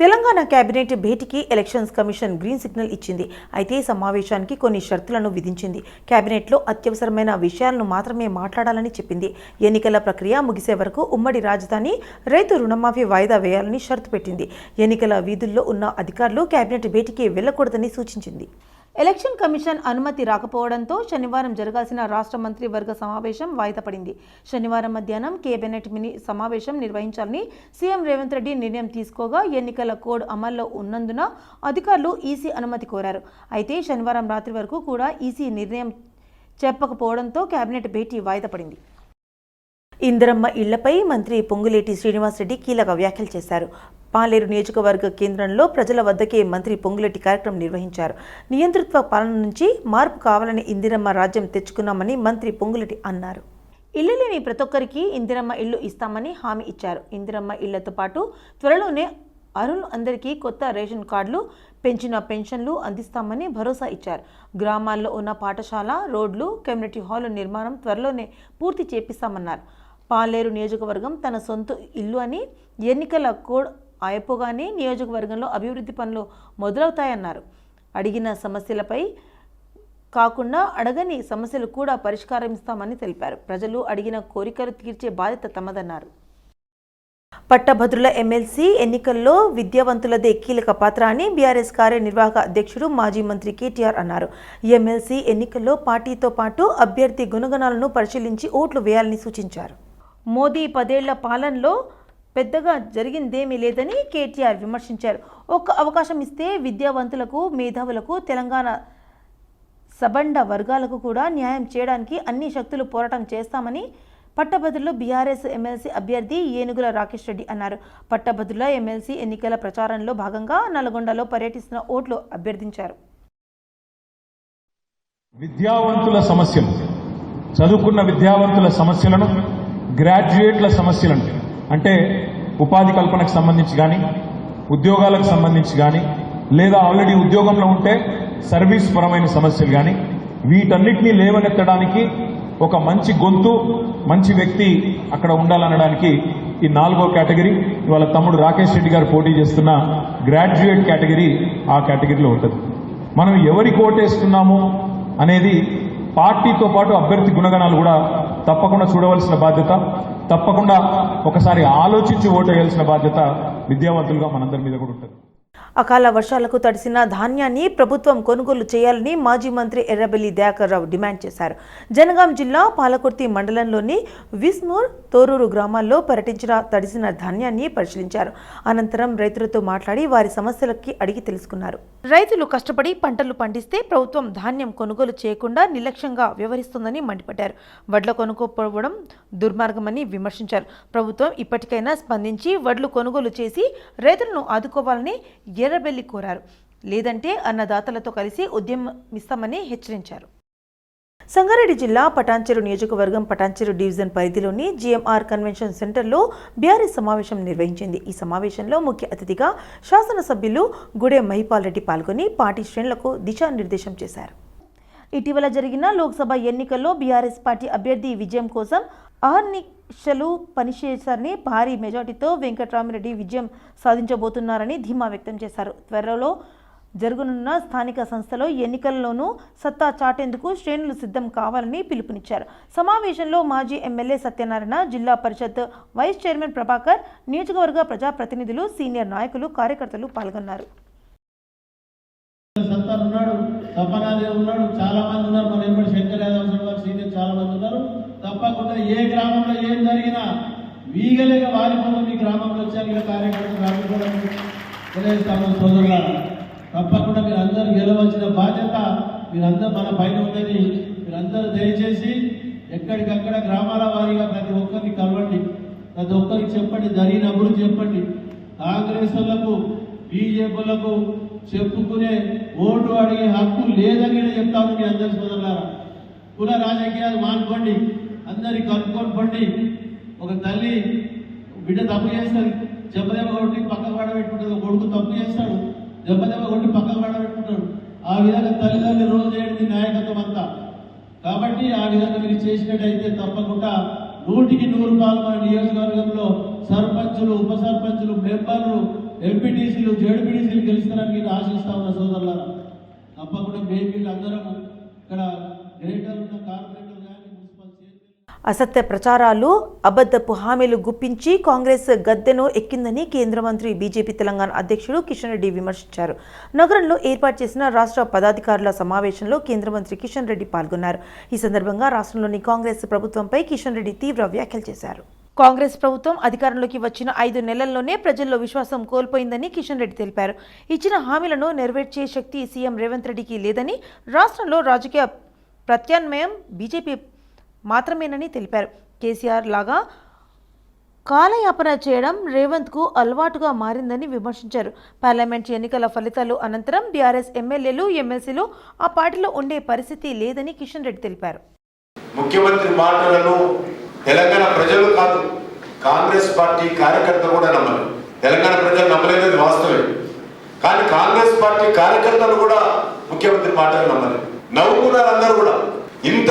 Telangana cabinet భేటీకి elections commission green signal ఇచ్చింది. అయితే ఈ సమావేశానికి కొన్ని షరతులను విధించింది. కేబినెట్లో అత్యవసరమైన విషయాలను మాత్రమే మాట్లాడాలని చెప్పింది. ఎన్నికల ప్రక్రియ ముగిసే వరకు ఉమ్మడి రాజధాని రైతు రుణమాఫీ వాయిదా వేయాలని షరతు పెట్టింది. ఎన్నికల వీధుల్లో ఉన్న అధికారులు కేబినెట్ భేటీకి వెళ్ళకూడదని సూచించింది. ఎలక్షన్ కమిషన్ అనుమతి రాకపోవడంతో శనివారం జరగాల్సిన రాష్ట్ర మంత్రివర్గ సమావేశం వాయిదా పడింది. శనివారం మధ్యాహ్నం కేబినెట్ మినీ సమావేశం నిర్వహించాలని సీఎం రేవంత్ రెడ్డి నిర్ణయం తీసుకోగా ఎన్నికల కోడ్ అమల్లో ఉన్నందున అధికారులు ఈసీ అనుమతి కోరారు. అయితే శనివారం రాత్రి వరకు కూడా ఈసీ నిర్ణయం చెప్పకపోవడంతో కేబినెట్ భేటీ వాయిదా పడింది. ఇందిరమ్మ ఇళ్ళపై మంత్రి పొంగులేటి శ్రీనివాసరెడ్డి కీలక వ్యాఖ్యలు చేశారు. పాలేరు నియోజకవర్గ కేంద్రంలో ప్రజల వద్దకే మంత్రి పొంగులటి కార్యక్రమం నిర్వహించారు. నియంతృత్వ పాలన నుంచి మార్పు కావాలని ఇందిరమ్మ రాజ్యం తెచ్చుకున్నామని మంత్రి పొంగులటి అన్నారు. ఇల్లు లేని ప్రతి ఒక్కరికి ఇందిరమ్మ ఇల్లు ఇస్తామని హామీ ఇచ్చారు. ఇందిరమ్మ ఇళ్ళతో పాటు త్వరలోనే అరుణ్ అందరికీ కొత్త రేషన్ కార్డులు పెంచిన పెన్షన్లు అందిస్తామని భరోసా ఇచ్చారు. గ్రామాల్లో ఉన్న పాఠశాల రోడ్లు కమ్యూనిటీ హాల్ నిర్మాణం త్వరలోనే పూర్తి చేపిస్తామన్నారు. పాలేరు నియోజకవర్గం తన సొంత ఇల్లు అని ఎన్నికల కోడ్ అయిపోగానే నియోజకవర్గంలో అభివృద్ధి పనులు మొదలవుతాయన్నారు. అడిగిన సమస్యలపై కాకుండా అడగని సమస్యలు కూడా పరిష్కారం ఇస్తామని తెలిపారు. ప్రజలు అడిగిన కోరికలు తీర్చే బాధ్యత తమదన్నారు. పట్టభద్రుల ఎమ్మెల్సీ ఎన్నికల్లో విద్యావంతులదే కీలక పాత్ర అని బీఆర్ఎస్ కార్యనిర్వాహక అధ్యక్షుడు మాజీ మంత్రి కేటీఆర్ అన్నారు. ఎమ్మెల్సీ ఎన్నికల్లో పార్టీతో పాటు అభ్యర్థి గుణగణాలను పరిశీలించి ఓట్లు వేయాలని సూచించారు. మోదీ పదేళ్ళ పాలనలో పెద్దగా జరిగిందేమీ లేదని కేటీఆర్ విమర్శించారు. ఒక్క అవకాశం ఇస్తే విద్యావంతులకు మేధావులకు తెలంగాణ సబండ వర్గాలకు కూడా న్యాయం చేయడానికి అన్ని శక్తులు పోరాటం చేస్తామని పట్టభద్రులు బీఆర్ఎస్ ఎమ్మెల్సీ అభ్యర్థి ఏనుగుల రాకేష్ రెడ్డి అన్నారు. పట్టభద్రుల ఎమ్మెల్సీ ఎన్నికల ప్రచారంలో భాగంగా నల్గొండలో పర్యటిస్తున్న ఓట్లు అభ్యర్థించారు. విద్యావంతుల సమస్యలు చదువుకున్న విద్యావంతుల సమస్యలను గ్రాడ్యుయేట్ల సమస్యలను అంటే ఉపాధి కల్పనకు సంబంధించి కానీ ఉద్యోగాలకు సంబంధించి కానీ లేదా ఆల్రెడీ ఉద్యోగంలో ఉంటే సర్వీస్ పరమైన సమస్యలు కానీ వీటన్నిటినీ లేవనెత్తడానికి ఒక మంచి గొంతు మంచి వ్యక్తి అక్కడ ఉండాలనడానికి ఈ నాలుగో కేటగిరీ ఇవాళ తమ్ముడు రాకేష్ రెడ్డి గారు పోటీ చేస్తున్న గ్రాడ్యుయేట్ కేటగిరీ ఆ కేటగిరీలో ఉంటుంది. మనం ఎవరికి ఓటేస్తున్నాము అనేది పార్టీతో పాటు అభ్యర్థి గుణగణాలు కూడా తప్పకుండా చూడవలసిన బాధ్యత తప్పకుండా ఒకసారి ఆలోచించి ఓటు వేయాల్సిన బాధ్యత విద్యావంతులుగా మనందరి మీద కూడా ఉంటుంది. అకాల వర్షాలకు తడిసిన ధాన్యాన్ని ప్రభుత్వం కొనుగోలు చేయాలని మాజీ మంత్రి ఎర్రబెల్లి దయాకర్ రావు డిమాండ్ చేశారు. జనగాం జిల్లా పాలకుర్తి మండలంలోని విస్మూర్ తోరూరు గ్రామాల్లో పర్యటించిన తడిసిన ధాన్యాన్ని పరిశీలించారు. అనంతరం రైతులతో మాట్లాడి వారి సమస్యలకి అడిగి తెలుసుకున్నారు. రైతులు కష్టపడి పంటలు పండిస్తే ప్రభుత్వం ధాన్యం కొనుగోలు చేయకుండా నిర్లక్ష్యంగా వ్యవహరిస్తుందని మండిపడ్డారు. వడ్ల కొనుక్కోపోవడం దుర్మార్గమని విమర్శించారు. ప్రభుత్వం ఇప్పటికైనా స్పందించి వడ్లు కొనుగోలు చేసి రైతులను ఆదుకోవాలని ఎర్రబెల్లి కోరారు. లేదంటే అన్నదాతలతో కలిసి ఉద్యమిస్తామని హెచ్చరించారు. సంగారెడ్డి జిల్లా పటాన్చెరు నియోజకవర్గం పటాన్చెరు డివిజన్ పరిధిలోని జీఎంఆర్ కన్వెన్షన్ సెంటర్లో బీఆర్ఎస్ సమావేశం నిర్వహించింది. ఈ సమావేశంలో ముఖ్య అతిథిగా శాసనసభ్యులు గుడే మహిపాల్ రెడ్డి పాల్గొని పార్టీ శ్రేణులకు దిశానిర్దేశం చేశారు. ఇటీవల జరిగిన లోక్సభ ఎన్నికల్లో బీఆర్ఎస్ పార్టీ అభ్యర్థి విజయం కోసం అహర్నిశలు పనిచేశారని భారీ మెజార్టీతో వెంకట్రామిరెడ్డి విజయం సాధించబోతున్నారని ధీమా వ్యక్తం చేశారు. త్వరలో జరగనున్న స్థానిక సంస్థలో ఎన్నికల్లోనూ సత్తా చాటేందుకు శ్రేణులు సిద్ధం కావాలని పిలుపునిచ్చారు. సమావేశంలో మాజీ ఎమ్మెల్యే సత్యనారాయణ జిల్లా పరిషత్ వైస్ చైర్మన్ ప్రభాకర్ నియోజకవర్గ ప్రజాప్రతినిధులు సీనియర్ నాయకులు కార్యకర్తలు పాల్గొన్నారు. ఉన్నాడు ఉన్నాడు చాలా మంది ఉన్నారు. మన శంకర్ యాదవ్ సీనియర్ చాలా మంది ఉన్నారు. తప్పకుండా ఏ గ్రామంలో ఏం జరిగినా వీగలేక వారిపోవడం మీ గ్రామంలో వచ్చారు ఇలా కార్యకర్తలు రాకపోవడం తెలియజేస్తాము సోదరులారా. తప్పకుండా మీరు అందరూ గెలవలసిన బాధ్యత మీరందరూ మన పైన ఉందని మీరందరూ దయచేసి ఎక్కడికక్కడ గ్రామాల వారీగా ప్రతి ఒక్కరిని కలవండి. ప్రతి ఒక్కరికి చెప్పండి జరిగిన అభివృద్ధి చెప్పండి కాంగ్రెస్లకు బీజేపీలకు చెప్పుకునే ఓటు అడిగే హక్కు లేదని చెప్తాను మీ అందరి సోదరులారా. కుల రాజకీయాలు మానుకోండి. అందరి కనుక్కొని పండి. ఒక తల్లి బిడ్డ తప్పు చేస్తుంది. దెబ్బదెబ్బ కొట్టి పక్కకు పడబెట్టుకుంటుంది. ఒక కొడుకు తప్పు చేస్తాడు. దెబ్బదెబ్బ కొట్టి పక్కకు పడబెట్టుకుంటాడు. ఆ విధంగా తల్లిదండ్రులు రోజు చేయడం నాయకత్వం అంతా. కాబట్టి ఆ విధంగా మీరు చేసినట్టయితే తప్పకుండా నూటికి నూరు పాలు మన నియోజకవర్గంలో సర్పంచులు ఉప సర్పంచులు మెంబర్లు ఎంపీటీసీలు జేడ్పీటీసీలు గెలుస్తారని మీరు ఆశిస్తా ఉన్న సోదరులారా. తప్పకుండా మేము వీళ్ళందరము ఇక్కడ గ్రేటర్ ఉన్న కార్పొరేట్ అసత్య ప్రచారాలు అబద్ధపు హామీలు గుప్పించి కాంగ్రెస్ గద్దెను ఎక్కిందని కేంద్ర మంత్రి బీజేపీ తెలంగాణ అధ్యక్షుడు కిషన్ రెడ్డి విమర్శించారు. నగరంలో ఏర్పాటు చేసిన రాష్ట్ర పదాధికారుల సమావేశంలో కేంద్ర మంత్రి కిషన్ రెడ్డి పాల్గొన్నారు. ఈ సందర్భంగా రాష్ట్రంలోని కాంగ్రెస్ ప్రభుత్వంపై కిషన్ రెడ్డి తీవ్ర వ్యాఖ్యలు చేశారు. కాంగ్రెస్ ప్రభుత్వం అధికారంలోకి వచ్చిన ఐదు నెలల్లోనే ప్రజల్లో విశ్వాసం కోల్పోయిందని కిషన్ రెడ్డి తెలిపారు. ఇచ్చిన హామీలను నెరవేర్చే శక్తి సీఎం రేవంత్ రెడ్డికి లేదని రాష్ట్రంలో రాజకీయ ప్రత్యామ్నాయం బీజేపీ మాత్రమేనని తెలిపారు. కేసీఆర్ లాగా కాలయాపన చేయడం రేవంత్కు అలవాటుగా మారిందని విమర్శించారు. పార్లమెంట్ ఎన్నికల ఫలితాలు అనంతరం బీఆర్ఎస్ ఎమ్మెల్యేలు ఎమ్మెల్సీలు ఆ పార్టీలో ఉండే పరిస్థితి లేదని కిషన్ రెడ్డి తెలిపారు. ముఖ్యమంత్రి మాటలను తెలంగాణ ప్రజలు కాదు కాంగ్రెస్ పార్టీ కార్యకర్త కూడా నమ్మరు. తెలంగాణ ప్రజలు నమ్మలేదు వాస్తవే కానీ కాంగ్రెస్ పార్టీ కార్యకర్తలు కూడా ముఖ్యమంత్రి మాటలు నమ్మలేదు నవ్వుకున్నారు అందరూ కూడా. ఇంత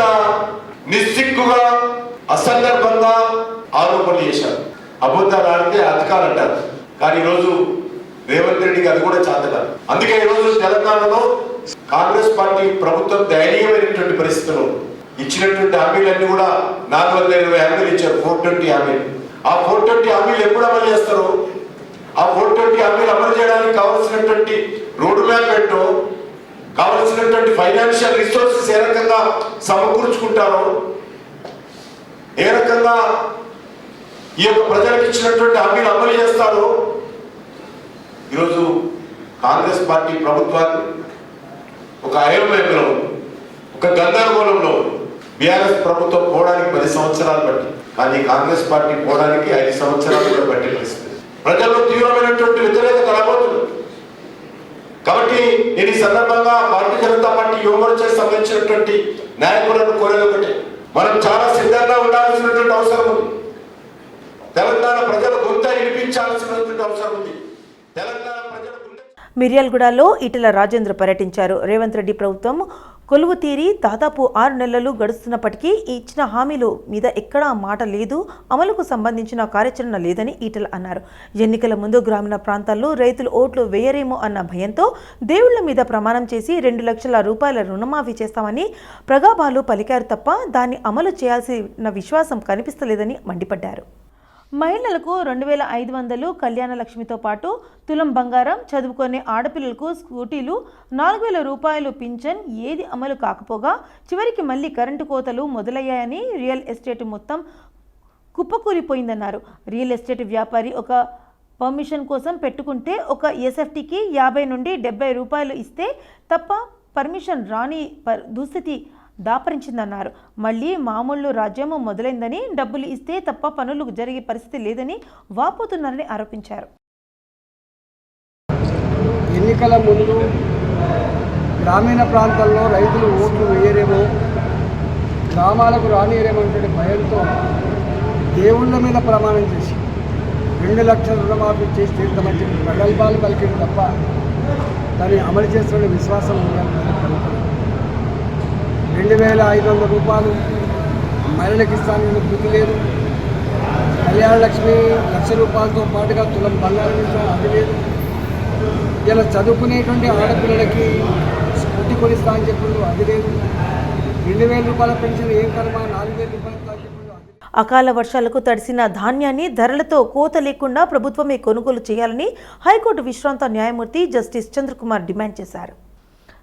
నిస్సిగ్గుగా అసందర్భంగా ఆరోపణలు చేశారు. అబద్ధాలు ఆడితే అధికారులు అంటారు. కానీ ఈరోజు రేవంత్ రెడ్డికి అది కూడా చేత అందుకే ఈరోజు తెలంగాణలో కాంగ్రెస్ పార్టీ ప్రభుత్వం దయనీయమైనటువంటి పరిస్థితులు. ఇచ్చినటువంటి హామీలన్నీ కూడా నాలుగు వందల ఇరవై హామీలు ఇచ్చారు. ఫోర్ ట్వంటీ హామీలు. ఆ ఫోర్ ట్వంటీ హామీలు ఎప్పుడు అమలు చేస్తారు? ఆ ఫోర్ ట్వంటీ హామీలు అమలు చేయడానికి కావాల్సినటువంటి రోడ్ మ్యాప్ ఏంటో కావలసినటువంటి ఫైనాన్షియల్ రిసోర్సెస్ ఏ రకంగా సమకూర్చుకుంటారో ఏ రకంగా ఈ యొక్క ప్రజలకు ఇచ్చినటువంటి హామీలు అమలు చేస్తారో ఈరోజు కాంగ్రెస్ పార్టీ ప్రభుత్వాన్ని ఒక అయోమయంలో ఒక గందరగోళంలో బీఆర్ఎస్ ప్రభుత్వం పోవడానికి పది సంవత్సరాలు బట్టి కానీ కాంగ్రెస్ పార్టీ పోవడానికి ఐదు సంవత్సరాలు కూడా బట్టి పరిస్థితి ప్రజల్లో తీవ్రమైనటువంటి వ్యతిరేకత రాబోతుంది కాబట్టి నేను ఈ సందర్భంగా భారతీయ జనతా పార్టీ యువమోర్చా సంబంధించినటువంటి నాయకులను కోరేది ఒకటి. మనం చాలా సిద్ధంగా ఉండాల్సినటువంటి అవసరం ఉంది. తెలంగాణ ప్రజల గొంత వినిపించాల్సినటువంటి అవసరం ఉంది. తెలంగాణ ప్రజల మిర్యాలగూడలో ఈటెల రాజేంద్ర పర్యటించారు. రేవంత్ రెడ్డి ప్రభుత్వం కొలువు తీరి దాదాపు ఆరు నెలలు గడుస్తున్నప్పటికీ ఇచ్చిన హామీలు మీద ఎక్కడా మాట లేదు అమలుకు సంబంధించిన కార్యాచరణ లేదని ఈటెల అన్నారు. ఎన్నికల ముందు గ్రామీణ ప్రాంతాల్లో రైతులు ఓట్లు వేయరేమో అన్న భయంతో దేవుళ్ళ మీద ప్రమాణం చేసి రెండు లక్షల రూపాయల రుణమాఫీ చేస్తామని ప్రగాభాలు పలికారు తప్ప దాన్ని అమలు చేయాల్సిన విశ్వాసం కనిపిస్తలేదని మండిపడ్డారు. మహిళలకు రెండు వేల ఐదు వందలు కళ్యాణ లక్ష్మితో పాటు తులం బంగారం చదువుకునే ఆడపిల్లలకు స్కూటీలు నాలుగు వేల రూపాయలు పింఛన్ ఏది అమలు కాకపోగా చివరికి మళ్ళీ కరెంటు కోతలు మొదలయ్యాయని రియల్ ఎస్టేట్ మొత్తం కుప్పకూలిపోయిందన్నారు. రియల్ ఎస్టేట్ వ్యాపారి ఒక పర్మిషన్ కోసం పెట్టుకుంటే ఒక ఎస్ఎఫ్టీకి యాభై నుండి డెబ్బై రూపాయలు ఇస్తే తప్ప పర్మిషన్ రాని పర్ దుస్థితి దాపరించిందన్నారు. మళ్ళీ మామూలు రాజ్యం మొదలైందని డబ్బులు ఇస్తే తప్ప పనులు జరిగే పరిస్థితి లేదని వాపోతున్నారని ఆరోపించారు. ఎన్నికల ముందు గ్రామీణ ప్రాంతాల్లో రైతులు ఓట్లు వేయరేమో గ్రామాలకు రానియరేమో భయంతో దేవుళ్ళ మీద ప్రమాణం చేసి రెండు లక్షల రుణమాఫీ చేసి తీర్థమని చెప్పి ప్రగల్భాలు పలికింది తప్ప దాన్ని అమలు చేస్తున్న విశ్వాసం ఉందని కలుగుతుంది రెండు వేల ఐదు వందల రూపాయలు. మహిళలకు ఇస్తానని గుర్తు లేదు. కళ్యాణ లక్ష్మి లక్ష రూపాయలతో పాటుగా తులం బంగారం ఇస్తాను అది లేదు. ఇలా చదువుకునేటువంటి ఆడపిల్లలకి స్కూటీ కొనిస్తా అని చెప్పుడు అది లేదు. రెండు వేల రూపాయల పెన్షన్ ఏం కర్మ? నాలుగు వేల రూపాయలు అకాల వర్షాలకు తడిసిన ధాన్యాన్ని ధరలతో కోత లేకుండా ప్రభుత్వమే కొనుగోలు చేయాలని హైకోర్టు విశ్రాంత న్యాయమూర్తి జస్టిస్ చంద్రకుమార్ డిమాండ్ చేశారు.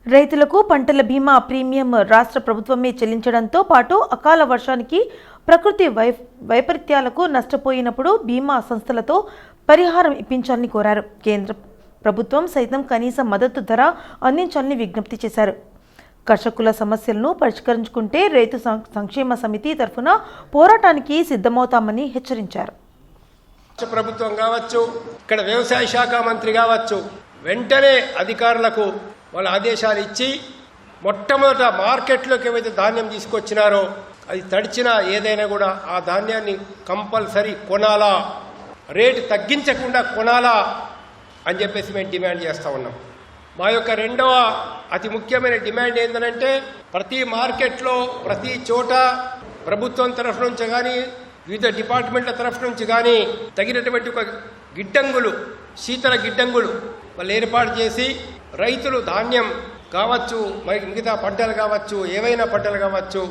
రైతులకు పంటల బీమా ప్రీమియం రాష్ట్ర ప్రభుత్వమే చెల్లించడంతో పాటు అకాల వర్షానికి ప్రకృతి వై వైపరీత్యాలకు నష్టపోయినప్పుడు బీమా సంస్థలతో పరిహారం ఇప్పించాలని కోరారు. కేంద్ర ప్రభుత్వం సైతం కనీస మద్దతు ధర అందించాలని విజ్ఞప్తి చేశారు. కర్షకుల సమస్యలను పరిష్కరించుకుంటే రైతు సం- సంక్షేమ సమితి తరఫున పోరాటానికి సిద్ధమవుతామని హెచ్చరించారు. ప్రభుత్వం కావచ్చు ఇక్కడ వ్యవసాయ శాఖ మంత్రి కావచ్చు వెంటనే అధికారులకు వాళ్ళ ఆదేశాలు ఇచ్చి మొట్టమొదట మార్కెట్లోకి ఏవైతే ధాన్యం తీసుకొచ్చినారో అది తడిచినా ఏదైనా కూడా ఆ ధాన్యాన్ని కంపల్సరీ కొనాలా రేటు తగ్గించకుండా కొనాలా అని చెప్పేసి మేము డిమాండ్ చేస్తూ ఉన్నాం. మా యొక్క రెండవ అతి ముఖ్యమైన డిమాండ్ ఏంటంటే ప్రతి మార్కెట్లో ప్రతి చోట ప్రభుత్వం తరఫు నుంచి కానీ వివిధ డిపార్ట్మెంట్ల తరఫు నుంచి కానీ తగినటువంటి ఒక గిడ్డంగులు శీతల గిడ్డంగులు వాళ్ళు ఏర్పాటు చేసి రైతులు ధాన్యం కావచ్చు మరి మిగతా పంటలు కావచ్చు ఏవైనా పంటలు కావచ్చు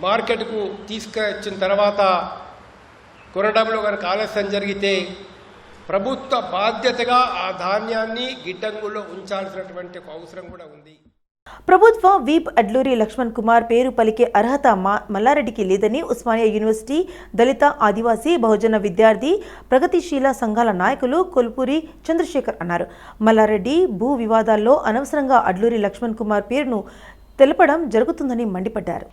మార్కెట్కు తీసుకొచ్చిన తర్వాత కొనడంలో కనుక ఆలస్యం జరిగితే ప్రభుత్వ బాధ్యతగా ఆ ధాన్యాన్ని గిడ్డంగుల్లో ఉంచాల్సినటువంటి ఒక అవసరం కూడా ఉంది. ప్రభుత్వ వీప్ అడ్లూరి లక్ష్మణ్ కుమార్ పేరు పలికే అర్హత మా మల్లారెడ్డికి లేదని ఉస్మానియా యూనివర్సిటీ దళిత ఆదివాసీ బహుజన విద్యార్థి ప్రగతిశీల సంఘాల నాయకులు కొల్పూరి చంద్రశేఖర్ అన్నారు. మల్లారెడ్డి భూ వివాదాల్లో అనవసరంగా అడ్లూరి లక్ష్మణ్ కుమార్ పేరును తెలపడం జరుగుతుందని మండిపడ్డారు.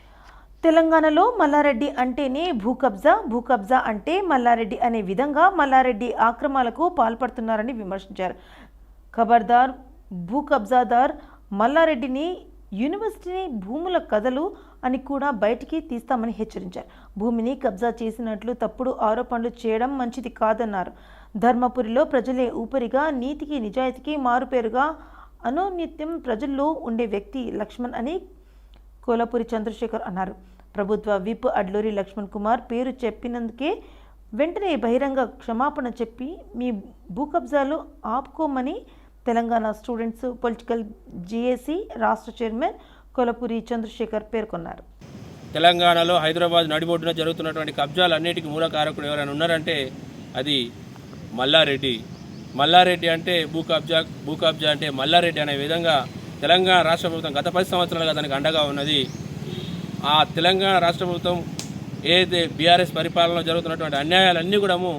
తెలంగాణలో మల్లారెడ్డి అంటేనే భూ కబ్జా భూ కబ్జా అంటే మల్లారెడ్డి అనే విధంగా మల్లారెడ్డి ఆక్రమాలకు పాల్పడుతున్నారని విమర్శించారు. ఖబర్దార్ భూ కబ్జాదార్ మల్లారెడ్డిని యూనివర్సిటీని భూముల కథలు అని కూడా బయటికి తీస్తామని హెచ్చరించారు. భూమిని కబ్జా చేసినట్లు తప్పుడు ఆరోపణలు చేయడం మంచిది కాదన్నారు. ధర్మపురిలో ప్రజలే ఊపిరిగా నీతికి నిజాయితీకి మారుపేరుగా అనోనిత్యం ప్రజల్లో ఉండే వ్యక్తి లక్ష్మణ్ అని కోలపూరి చంద్రశేఖర్ అన్నారు. ప్రభుత్వ విప్ అడ్లూరి లక్ష్మణ్ కుమార్ పేరు చెప్పినందుకే వెంటనే బహిరంగ క్షమాపణ చెప్పి మీ భూ కబ్జాలు ఆపుకోమని తెలంగాణ స్టూడెంట్స్ పొలిటికల్ జేఏసీ రాష్ట్ర చైర్మన్ కొలపూరి చంద్రశేఖర్ పేర్కొన్నారు. తెలంగాణలో హైదరాబాద్ నడిబొడ్డున జరుగుతున్నటువంటి కబ్జాలన్నిటికీ మూల కారకుడు ఎవరైనా ఉన్నారంటే అది మల్లారెడ్డి. మల్లారెడ్డి అంటే భూ కబ్జా భూ కబ్జా అంటే మల్లారెడ్డి అనే విధంగా తెలంగాణ రాష్ట్ర ప్రభుత్వం గత పది సంవత్సరాలుగా దానికి అండగా ఉన్నది. ఆ తెలంగాణ రాష్ట్ర ప్రభుత్వం ఏదైతే బీఆర్ఎస్ పరిపాలనలో జరుగుతున్నటువంటి అన్యాయాలన్నీ కూడాము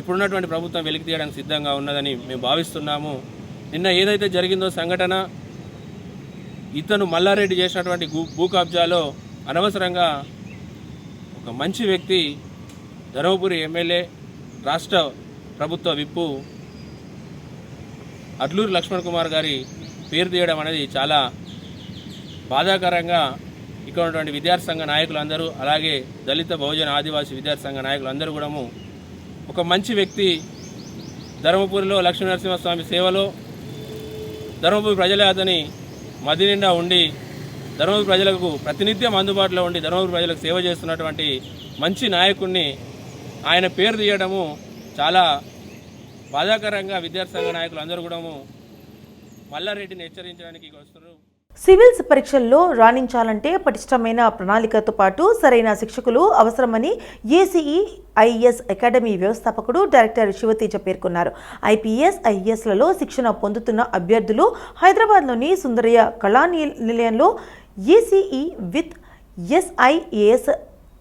ఇప్పుడున్నటువంటి ప్రభుత్వం వెలికి తీయడానికి సిద్ధంగా ఉన్నదని మేము భావిస్తున్నాము. నిన్న ఏదైతే జరిగిందో సంఘటన ఇతను మల్లారెడ్డి చేసినటువంటి భూ- కబ్జాలో అనవసరంగా ఒక మంచి వ్యక్తి ధర్మపురి ఎమ్మెల్యే రాష్ట్ర ప్రభుత్వ విప్పు అడ్లూరు లక్ష్మణ్ కుమార్ గారి పేరు తీయడం అనేది చాలా బాధాకరంగా ఇక్కడ ఉన్నటువంటి విద్యార్థి సంఘ నాయకులందరూ అలాగే దళిత బహుజన ఆదివాసీ విద్యార్థి సంఘ నాయకులందరూ కూడాము ఒక మంచి వ్యక్తి ధర్మపురిలో లక్ష్మీ నరసింహస్వామి సేవలో ధర్మపురి ప్రజలే అతని మది నిండా ఉండి ధర్మపురి ప్రజలకు ప్రతినిత్యం అందుబాటులో ఉండి ధర్మపురి ప్రజలకు సేవ చేస్తున్నటువంటి మంచి నాయకుడిని ఆయన పేరు తీయడము చాలా బాధాకరంగా విద్యార్థి సంఘ నాయకులు అందరూ కూడా మల్లారెడ్డిని హెచ్చరించడానికి వస్తున్నారు. సివిల్స్ పరీక్షల్లో రాణించాలంటే పటిష్టమైన ప్రణాళికతో పాటు సరైన శిక్షకులు అవసరమని ఏసీఈ ఐఎస్ అకాడమీ వ్యవస్థాపకుడు డైరెక్టర్ శివతేజ పేర్కొన్నారు. ఐపీఎస్ ఐఎస్లలో శిక్షణ పొందుతున్న అభ్యర్థులు హైదరాబాద్లోని సుందరయ్య కళా ని- నిలయంలో ఏసీఈ విత్ ఎస్ఐఏఎస్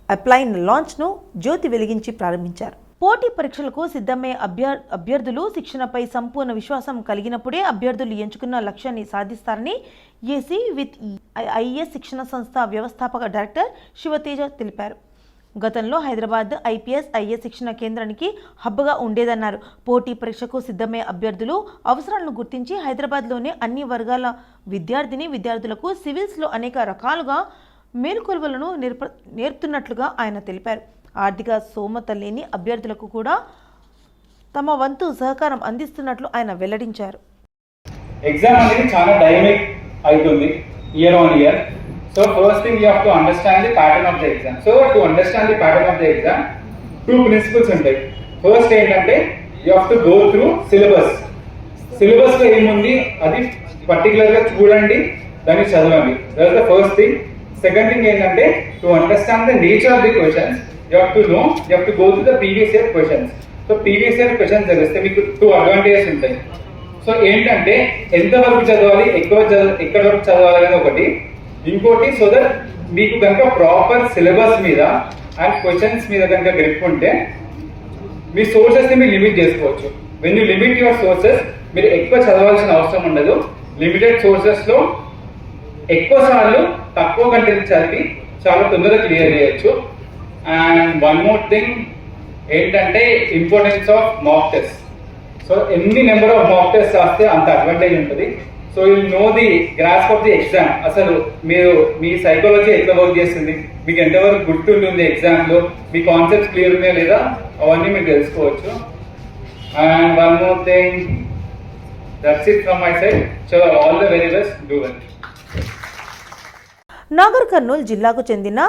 అప్లైన్ లాంచ్ను జ్యోతి వెలిగించి ప్రారంభించారు. పోటీ పరీక్షలకు సిద్ధమయ్యే అభ్యర్ అభ్యర్థులు శిక్షణపై సంపూర్ణ విశ్వాసం కలిగినప్పుడే అభ్యర్థులు ఎంచుకున్న లక్ష్యాన్ని సాధిస్తారని ఏసీ విత్ ఐఎస్ శిక్షణ సంస్థ వ్యవస్థాపక డైరెక్టర్ శివతేజ తెలిపారు. గతంలో హైదరాబాద్ ఐపీఎస్ ఐఏ శిక్షణ కేంద్రానికి హబ్గా ఉండేదన్నారు. పోటీ పరీక్షకు సిద్ధమయ్యే అభ్యర్థులు అవసరాలను గుర్తించి హైదరాబాద్లోని అన్ని వర్గాల విద్యార్థిని విద్యార్థులకు సివిల్స్లో అనేక రకాలుగా మేలుకొలువలను నేర్ప నేర్పుతున్నట్లుగా ఆయన తెలిపారు. ఆర్థిక సోమత లేని అభ్యర్థులకు కూడా తమ వంతు సహకారం అందిస్తున్నట్లు ఆయన వెల్లడించారు. ఎగ్జామ్ అనేది చాలా డైనమిక్ అవుతుంది year on year so first thing you have to understand the pattern of the exam so to understand the pattern of the exam two principles ఉంటాయి. ఫస్ట్ ఏంటంటే you have to go through syllabus సిలబస్లో ఏముంది? అది పర్టికులర్గా చూడండి దాన్ని చదవండి. That the first thing second thing ఏంటంటే to understand the nature of the questions you have to know you have to go to the previous year questions so previous year questions తెలిస్తే మీకు టూ అడ్వాంటేజెస్ ఉంటాయి. So ఏంటంటే ఎంత వరకు చదవాలి ఎక్కువ ఎక్కడ వరకు చదవాలి అనేది ఒకటి. ఇంకోటి సో దట్ మీకు కనుక ప్రాపర్ సిలబస్ మీద అండ్ క్వశ్చన్స్ మీద కనుక గ్రిప్ ఉంటే మీ సోర్సెస్ని మీరు లిమిట్ చేసుకోవచ్చు. When you limit your sources మీరు ఎక్కువ చదవాల్సిన అవసరం ఉండదు. లిమిటెడ్ సోర్సెస్లో ఎక్కువ సార్లు తక్కువ కంటెంట్ చదివి చాలా తొందరగా క్లియర్ చేయొచ్చు. అండ్ వన్ మోర్ థింగ్ ఏంటంటే importance of mock test so ఎన్ని నెంబర్ ఆఫ్ మాక్ టెస్ట్ రాస్తే అంత అడ్వాంటేజ్ ఉంటుంది. So you know the grasp of the exam అసలు మీరు మీ సైకాలజీ ఎట్లా వర్క్ చేస్తుంది? మీకు ఎంతవరకు గుర్తుంటుంది ఎగ్జామ్లో మీ కాన్సెప్ట్స్ క్లియర్ ఉన్నాయా లేదా? అవన్నీ మీరు తెలుసుకోవచ్చు. And one more thing that's it from my side so all the very best do well Nagar Kurnool జిల్లాకు చెందిన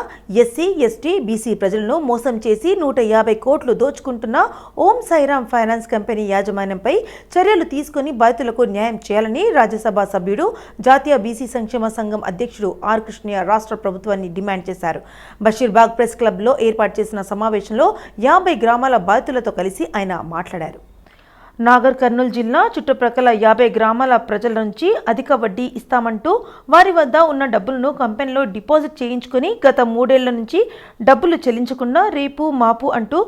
ఎస్సీ ఎస్టీ బీసీ ప్రజలను మోసం చేసి నూట యాభై కోట్లు దోచుకుంటున్న ఓం సైరామ్ ఫైనాన్స్ కంపెనీ యాజమాన్యంపై చర్యలు తీసుకుని బాధితులకు న్యాయం చేయాలని రాజ్యసభ సభ్యుడు జాతీయ బీసీ సంక్షేమ సంఘం అధ్యక్షుడు ఆర్ కృష్ణయ్య రాష్ట్ర ప్రభుత్వాన్ని డిమాండ్ చేశారు. బషీర్బాగ్ ప్రెస్ క్లబ్లో ఏర్పాటు చేసిన సమావేశంలో యాభై గ్రామాల బాధితులతో కలిసి ఆయన మాట్లాడారు. నాగర్ కర్నూలు జిల్లా చుట్టుప్రక్కల యాభై గ్రామాల ప్రజల నుంచి అధిక వడ్డీ ఇస్తామంటూ వారి వద్ద ఉన్న డబ్బులను కంపెనీలో డిపాజిట్ చేయించుకొని గత మూడేళ్ళ నుంచి డబ్బులు చెల్లించకుండా రేపు మాపు అంటూ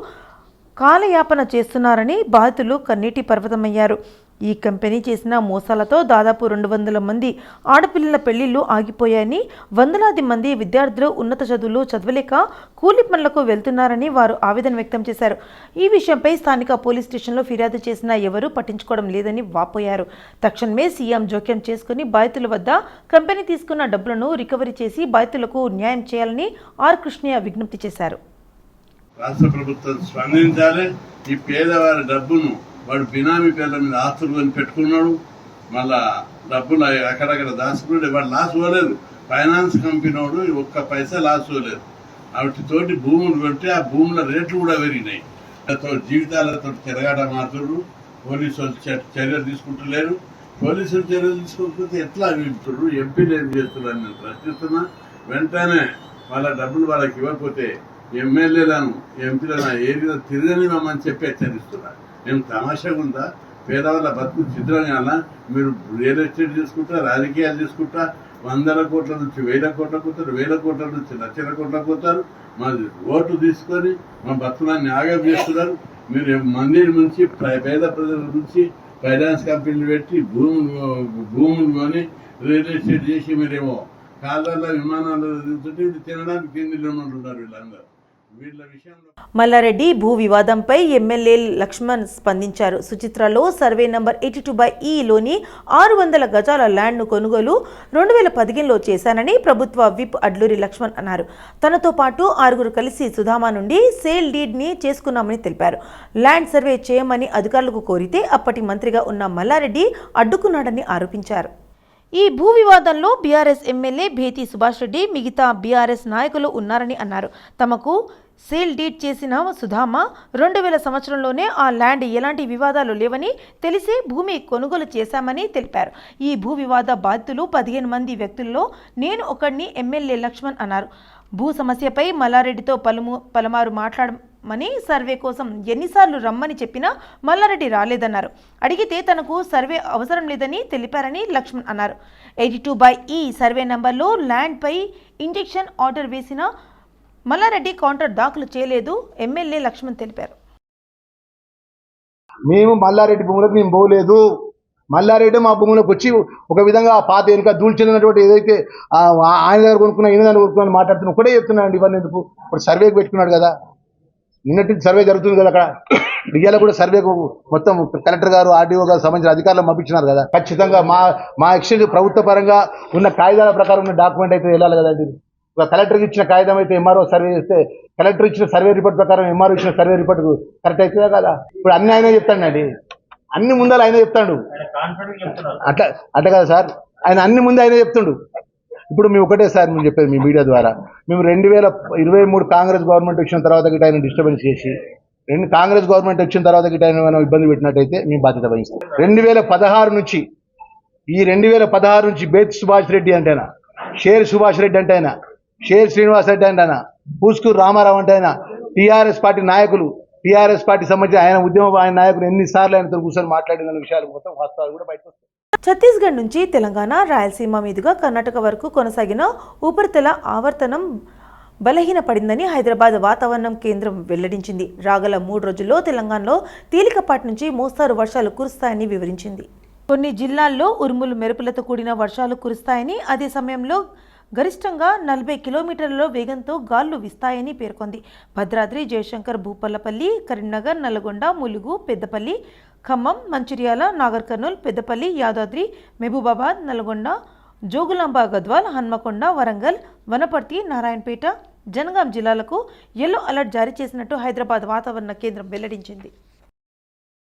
కాలయాపన చేస్తున్నారని బాధితులు కన్నీటి పర్వతమయ్యారు. ఈ కంపెనీ చేసిన మోసాలతో దాదాపు రెండు వందల మంది ఆడపిల్లల పెళ్ళిళ్ళు ఆగిపోయాయని వందలాది మంది విద్యార్థులు ఉన్నత చదువులు చదవలేక కూలి పనులకు వెళ్తున్నారని వారు ఆవేదన వ్యక్తం చేశారు. ఈ విషయంపై స్థానిక పోలీస్ స్టేషన్లో ఫిర్యాదు చేసినా ఎవరూ పట్టించుకోవడం లేదని వాపోయారు. తక్షణమే సీఎం జోక్యం చేసుకుని బాధితుల వద్ద కంపెనీ తీసుకున్న డబ్బులను రికవరీ చేసి బాధితులకు న్యాయం చేయాలని ఆర్ కృష్ణయ్య విజ్ఞప్తి చేశారు. రాష్ట్ర ప్రభుత్వం స్పందించాలి. ఈ పేదవారి డబ్బును వాడు బినామీ పేర్ల మీద ఆస్తులు కొని పెట్టుకున్నాడు. మళ్ళా డబ్బులు అక్కడక్కడ దాచుకున్నాడు. వాడు లాస్ పోలేదు. ఫైనాన్స్ కంపెనీ వాడు ఒక్క పైసా లాస్ పోలేదు. వాటితోటి భూములు పెట్టి ఆ భూముల రేట్లు కూడా పెరిగినాయి. జీవితాలతో తిరగాట మాత్రుడు పోలీసులు చ- చర్యలు తీసుకుంటలేరు. పోలీసులు చర్యలు తీసుకోకపోతే ఎట్లా వింటున్నారు ఎంపీలు ఏం చేస్తున్నారు నేను ప్రశ్నిస్తున్నా. వెంటనే వాళ్ళ డబ్బులు వాళ్ళకి ఇవ్వకపోతే ఎమ్మెల్యేలను ఎంపీలను తిరగని రమ్మని చెప్పి హెచ్చరిస్తున్నారు మేము తమాషాగా ఉందా పేదవాళ్ళ బతుకు చిత్రంగా మీరు రియల్ ఎస్టేట్ చేసుకుంటా రాజకీయాలు చేసుకుంటా వందల కోట్ల నుంచి వేల కోట్ల పోతారు వేల కోట్ల నుంచి లక్షల కోట్ల పోతారు. మా ఓటు తీసుకొని మా బతుకులాన్ని ఆగం చేస్తున్నారు. మీరు మందిర్ నుంచి పేద ప్రజల నుంచి ఫైనాన్స్ కంపెనీలు పెట్టి భూమి భూములు కొని రియల్ ఎస్టేట్ చేసి మీరేమో కాదాల విమానాల్లో తినడానికి తిండి ఉంటున్నారు వీళ్ళందరూ. మల్లారెడ్డి భూ వివాదంపై ఎమ్మెల్యే లక్ష్మణ్ స్పందించారు. సుచిత్రలో survey number eighty two by ఈలోని ఆరు వందల గజాల ల్యాండ్ను కొనుగోలు రెండు వేల పదిహేనులో చేశానని ప్రభుత్వ విప్ అడ్లూరి లక్ష్మణ్ అన్నారు. తనతో పాటు ఆరుగురు కలిసి సుధామా నుండి సేల్ డీడ్ని చేసుకున్నామని తెలిపారు. ల్యాండ్ సర్వే చేయమని అధికారులకు కోరితే అప్పటి మంత్రిగా ఉన్న మల్లారెడ్డి అడ్డుకున్నాడని ఆరోపించారు. ఈ భూ వివాదంలో బీఆర్ఎస్ ఎమ్మెల్యే భేతి సుభాష్ రెడ్డి మిగతా బీఆర్ఎస్ నాయకులు ఉన్నారని అన్నారు. తమకు సేల్ డీడ్ చేసిన సుధామ రెండు వేల సంవత్సరంలోనే ఆ ల్యాండ్ ఎలాంటి వివాదాలు లేవని తెలిసి భూమి కొనుగోలు చేశామని తెలిపారు. ఈ భూ వివాద బాధితులు పదిహేను మంది వ్యక్తుల్లో నేను ఒకడిని ఎమ్మెల్యే లక్ష్మణ్ అన్నారు. భూ సమస్యపై మల్లారెడ్డితో పలుము పలుమారు మాట్లాడమని సర్వే కోసం ఎన్నిసార్లు రమ్మని చెప్పినా మల్లారెడ్డి రాలేదన్నారు. అడిగితే తనకు సర్వే అవసరం లేదని తెలిపారని లక్ష్మణ్ అన్నారు. Eighty two by E survey నంబర్లో ల్యాండ్పై ఇంజెక్షన్ ఆర్డర్ వేసిన మల్లారెడ్డి కౌంటర్ దాఖలు చేయలేదు ఎమ్మెల్యే లక్ష్మణ్ తెలిపారు. మేము మల్లారెడ్డి భూములకు మేము పోలేదు. మల్లారెడ్డి మా భూములకు వచ్చి ఒక విధంగా పాత వెనుక దూల్చినటువంటి ఏదైతే ఆ ఆయన దగ్గర కొనుక్కున్నా ఈయన దగ్గర కొనుక్కున్నా మాట్లాడుతున్నా ఒకటే చెప్తున్నాడు ఇవన్నీ ఎందుకు? ఇప్పుడు సర్వేకి పెట్టుకున్నాడు కదా. నిన్నటి సర్వే జరుగుతుంది కదా అక్కడ. ఇవాళ కూడా సర్వేకు మొత్తం కలెక్టర్ గారు ఆర్డీఓ గారు సంబంధించిన అధికారులు పంపించినారు కదా. ఖచ్చితంగా మా మా ఎక్స్చేంజ్ ప్రభుత్వ పరంగా ఉన్న కాయిదాల ప్రకారం ఉన్న డాక్యుమెంట్ అయితే వెళ్ళాలి కదా కలెక్టర్కి ఇచ్చిన కాగితం అయితే ఎంఆర్ఓ సర్వే చేస్తే కలెక్టర్ ఇచ్చిన సర్వే రిపోర్ట్ ప్రకారం ఎంఆర్ఓ ఇచ్చిన సర్వే రిపోర్ట్ కరెక్ట్ అవుతుందా కదా? ఇప్పుడు అన్ని ఆయనే చెప్తాడండి. అన్ని ముందర ఆయన చెప్తాడు. అట్లా అట్లా కదా సార్. ఆయన అన్ని ముందు ఆయన చెప్తుండు. ఇప్పుడు మేము ఒకటే సార్ మేము చెప్పేది మీ మీడియా ద్వారా. మేము రెండు వేల ఇరవై మూడు కాంగ్రెస్ గవర్నమెంట్ వచ్చిన తర్వాత గిట్ట ఆయన డిస్టర్బెన్స్ చేసి రెండు కాంగ్రెస్ గవర్నమెంట్ వచ్చిన తర్వాత గిట్ట ఆయన ఏమైనా ఇబ్బంది పెట్టినట్టయితే మేము బాధ్యత వహిస్తాం. రెండు వేల పదహారు నుంచి ఈ రెండు వేల పదహారు నుంచి బేత్ సుభాష్ రెడ్డి అంటేనా? షేర్ సుభాష్ రెడ్డి అంటే ఆయన షేర్ శ్రీనివాస్ రెడ్డి అంటే ఆయన పూసుకూరు రామారావు అంటే ఆయన. టీఆర్ఎస్ పార్టీ నాయకులు. టీఆర్ఎస్ పార్టీ సంబంధించి ఆయన ఉద్యమ ఆయన నాయకులు ఎన్నిసార్లు ఆయనతో కూర్చొని మాట్లాడిన విషయాలు మొత్తం వాస్తవాలు కూడా బయటకు వస్తాయి. ఛత్తీస్గఢ్ నుంచి తెలంగాణ రాయలసీమ మీదుగా కర్ణాటక వరకు కొనసాగిన ఉపరితల ఆవర్తనం బలహీనపడిందని హైదరాబాద్ వాతావరణం కేంద్రం వెల్లడించింది. రాగల మూడు రోజుల్లో తెలంగాణలో తేలికపాటి నుంచి మోస్తారు వర్షాలు కురుస్తాయని వివరించింది. కొన్ని జిల్లాల్లో ఉరుములు మెరుపులతో కూడిన వర్షాలు కురుస్తాయని అదే సమయంలో గరిష్టంగా నలభై కిలోమీటర్ల వేగంతో గాలు వీస్తాయని పేర్కొంది. భద్రాద్రి జయశంకర్ భూపల్లపల్లి కరీంనగర్ నల్గొండ ములుగు పెద్దపల్లి ఖమ్మం మంచిర్యాల నాగర్కర్నూల్ పెద్దపల్లి యాదాద్రి మహబూబాబాద్ నల్గొండ జోగులాంబ గద్వాల్ హన్మకొండ వరంగల్ వనపర్తి నారాయణపేట జనగాం జిల్లాలకు ఎల్లో అలర్ట్ జారీ చేసినట్టు హైదరాబాద్ వాతావరణ కేంద్రం వెల్లడించింది.